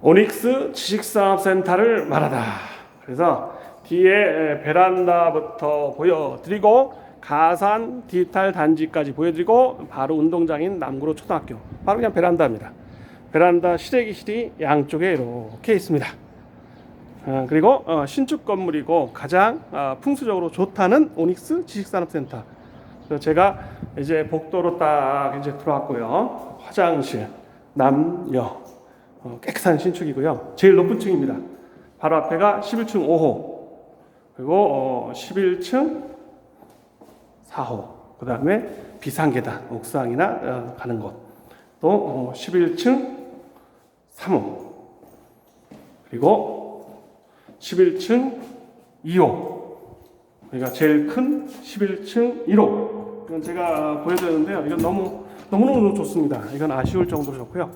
오닉스 지식산업센터를 말하다. 그래서 뒤에 베란다부터 보여드리고 가산 디지털 단지까지 보여드리고 바로 운동장인 남구로 초등학교 바로 그냥 베란다입니다. 베란다 실외기실이 양쪽에 이렇게 있습니다. 어, 그리고 어, 신축 건물이고 가장 어, 풍수적으로 좋다는 오닉스 지식산업센터. 제가 이제 복도로 딱 이제 들어왔고요. 화장실, 남녀 어, 깨끗한 신축이고요. 제일 높은 층입니다. 바로 앞에가 11층 5호 그리고 어, 11층 4호 그 다음에 비상계단 옥상이나 어, 가는 곳. 또 어, 11층 3호 그리고 11층 2호. 그러니까 제일 큰 11층 1호. 이건 제가 보여드렸는데요. 이건 너무 너무너무 좋습니다. 이건 아쉬울 정도로 좋고요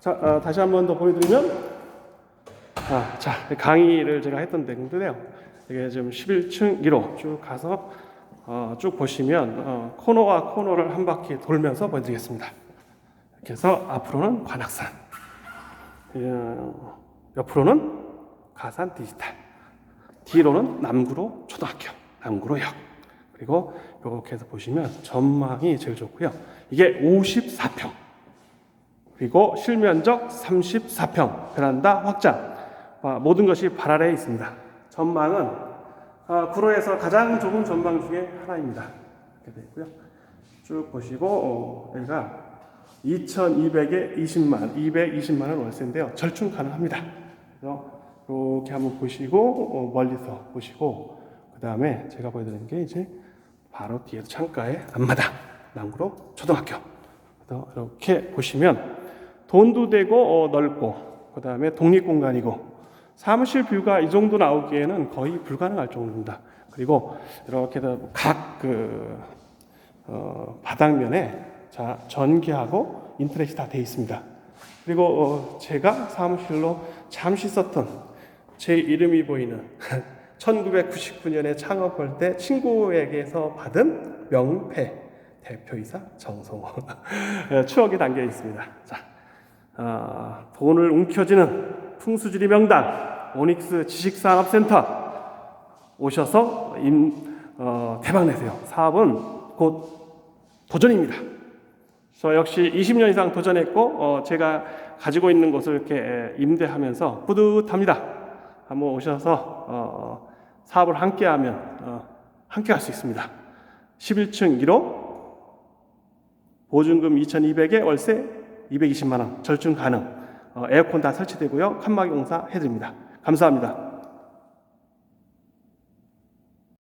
자 어, 다시 한 번 더 보여드리면 아, 자 강의를 제가 했던 데인데요. 이게 지금 11층 1호 쭉 가서 어, 쭉 보시면 어, 코너와 코너를 한 바퀴 돌면서 보여드리겠습니다. 이렇게 해서 앞으로는 관악산 어, 옆으로는 가산 디지털 뒤로는 남구로 초등학교 남구로역. 그리고 이렇게 해서 보시면 전망이 제일 좋고요. 이게 54평 그리고 실면적 34평 베란다 확장 아, 모든 것이 발 아래에 있습니다 전망은 아, 구로에서 가장 좁은 전망 중에 하나입니다 이렇게 되어 있고요 쭉 보시고 어, 여기가 2,200에 20만, 220만 원 월세인데요. 절충 가능합니다. 그래서 이렇게 한번 보시고 어, 멀리서 보시고 그 다음에 제가 보여드리는 게 이제 바로 뒤에서 창가에 앞마당 남구로 초등학교. 그래서 이렇게 보시면 돈도 되고 어, 넓고 그 다음에 독립 공간이고 사무실 뷰가 이 정도 나오기에는 거의 불가능할 정도입니다. 그리고 이렇게 각그 어, 바닥면에 자 전기하고 인터넷이 다 되어 있습니다. 그리고 어, 제가 사무실로 잠시 썼던 제 이름이 보이는 1999년에 창업할 때 친구에게서 받은 명패 대표이사 정성호 추억이 담겨 있습니다. 자, 아, 돈을 움켜쥐는 풍수지리 명당 오닉스 지식산업센터 오셔서 임, 어, 대박 내세요. 사업은 곧 도전입니다. 저 역시 20년 이상 도전했고 어, 제가 가지고 있는 것을 이렇게 임대하면서 뿌듯합니다. 한번 오셔서 어, 사업을 함께하면 어, 함께 할 수 있습니다. 11층 1호 보증금 2,200에 월세 220만 원 절충 가능. 어, 에어컨 다 설치되고요. 칸막이 공사 해드립니다. 감사합니다.